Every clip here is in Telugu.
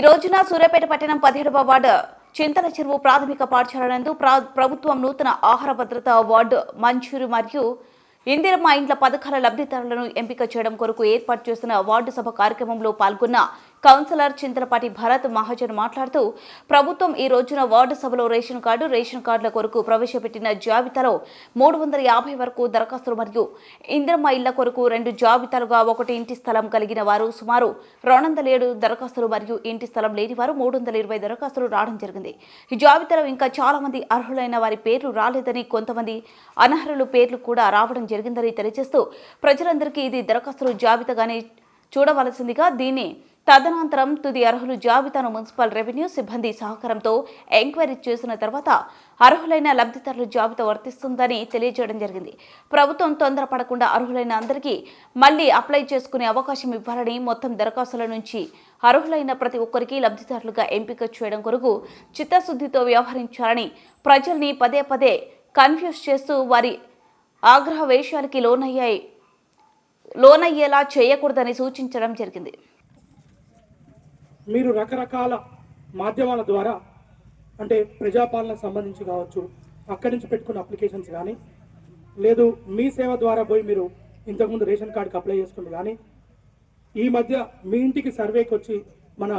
ఈ రోజున సూర్యాపేట పట్టణం పదిహేడవ వార్డు చింతల చెరువు ప్రాథమిక పాఠశాల నందు ప్రా- ప్రభుత్వం నూతన ఆహార భద్రత వార్డు మంజూరు మరియు ఇందిరమ్మ ఇండ్ల పథకాల లబ్ధిదారులను ఎంపిక చేయడం కొరకు ఏర్పాటు చేసిన వార్డు సభ కార్యక్రమంలో పాల్గొన్న కౌన్సిలర్ చింతలపాటి భరత్ మహాజన్ మాట్లాడుతూ ప్రభుత్వం ఈ రోజున వార్డు సభలో రేషన్ కార్డు రేషన్ కార్డుల కొరకు ప్రవేశపెట్టిన జాబితాలో మూడు వందల యాభై వరకు దరఖాస్తులు మరియు ఇందిరమ్మ ఇళ్ళ కొరకు రెండు జాబితాలుగా ఒకటి ఇంటి స్థలం కలిగిన వారు సుమారు రెండు వందల ఏడు దరఖాస్తులు మరియు ఇంటి స్థలం లేని వారు మూడు వందల ఇరవై దరఖాస్తులు రావడం జరిగింది. ఈ జాబితాలో ఇంకా చాలా మంది అర్హులైన వారి పేర్లు రాలేదని కొంతమంది అనర్హుల పేర్లు కూడా రావడం జరిగిందని తెలియజేస్తూ ప్రజలందరికీ ఇది దరఖాస్తుల జాబితాగానే చూడవలసిందిగా దీన్ని తదనంతరం తుది అర్హులు జాబితాను మున్సిపల్ రెవెన్యూ సిబ్బంది సహకారంతో ఎంక్వైరీ చేసిన తర్వాత అర్హులైన లబ్ధిదారుల జాబితా వర్తిస్తుందని తెలియజేయడం జరిగింది. ప్రభుత్వం తొందరపడకుండా అర్హులైన అందరికీ మళ్ళీ అప్లై చేసుకునే అవకాశం ఇవ్వాలని మొత్తం దరఖాస్తుల నుంచి అర్హులైన ప్రతి ఒక్కరికి లబ్ధిదారులుగా ఎంపిక చేయడం కొరకు చిత్తశుద్ధితో వ్యవహరించాలని ప్రజల్ని పదే పదే కన్ఫ్యూజ్ చేస్తూ వారి ఆగ్రహ వేషాలకి లోనయ్యాయి లోనయ్యేలా చేయకూడదని సూచించడం జరిగింది. మీరు రకరకాల మాధ్యమాల ద్వారా అంటే ప్రజాపాలన సంబంధించి కావచ్చు అక్కడి నుంచి పెట్టుకున్న అప్లికేషన్స్ కానీ లేదు మీ సేవ ద్వారా పోయి మీరు ఇంతకుముందు రేషన్ కార్డుకి అప్లై చేసుకుంది కానీ ఈ మధ్య మీ ఇంటికి సర్వేకి వచ్చి మన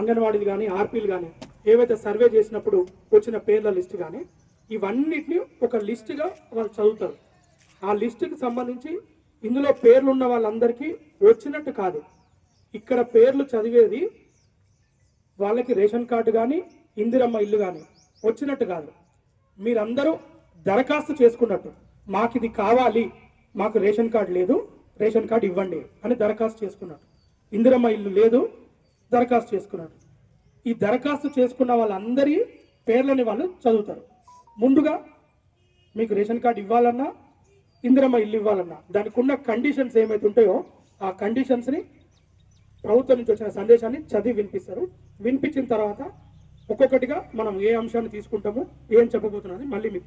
అంగన్వాడీలు కానీ ఆర్పీలు కానీ ఏవైతే సర్వే చేసినప్పుడు వచ్చిన పేర్ల లిస్ట్ కానీ ఇవన్నిటిని ఒక లిస్టుగా వాళ్ళు చదువుతారు. ఆ లిస్టుకి సంబంధించి ఇందులో పేర్లు ఉన్న వాళ్ళందరికీ వచ్చినట్టు కాదు. ఇక్కడ పేర్లు చదివేది వాళ్ళకి రేషన్ కార్డు కానీ ఇందిరమ్మ ఇల్లు కానీ వచ్చినట్టు కాదు. మీరందరూ దరఖాస్తు చేసుకున్నట్టు. మాకు ఇది కావాలి మాకు రేషన్ కార్డు లేదు రేషన్ కార్డు ఇవ్వండి అని దరఖాస్తు చేసుకున్నట్టు. ఇందిరమ్మ ఇల్లు లేదు దరఖాస్తు చేసుకున్నట్టు. ఈ దరఖాస్తు చేసుకున్న వాళ్ళందరి పేర్లని వాళ్ళు చదువుతారు. ముందుగా మీకు రేషన్ కార్డు ఇవ్వాలన్నా ఇందిరమ్మ ఇల్లు ఇవ్వాలన్నా దానికి ఉన్న కండిషన్స్ ఏమైతే ఉంటాయో ఆ కండిషన్స్ని ప్రభుత్వం నుంచి వచ్చిన సందేశాన్ని చదివి వినిపిస్తారు. వినిపించిన తర్వాత ఒక్కొక్కటిగా మనం ఏ అంశాన్ని తీసుకుంటామో ఏం చెప్పబోతున్నది మళ్ళీ మీకు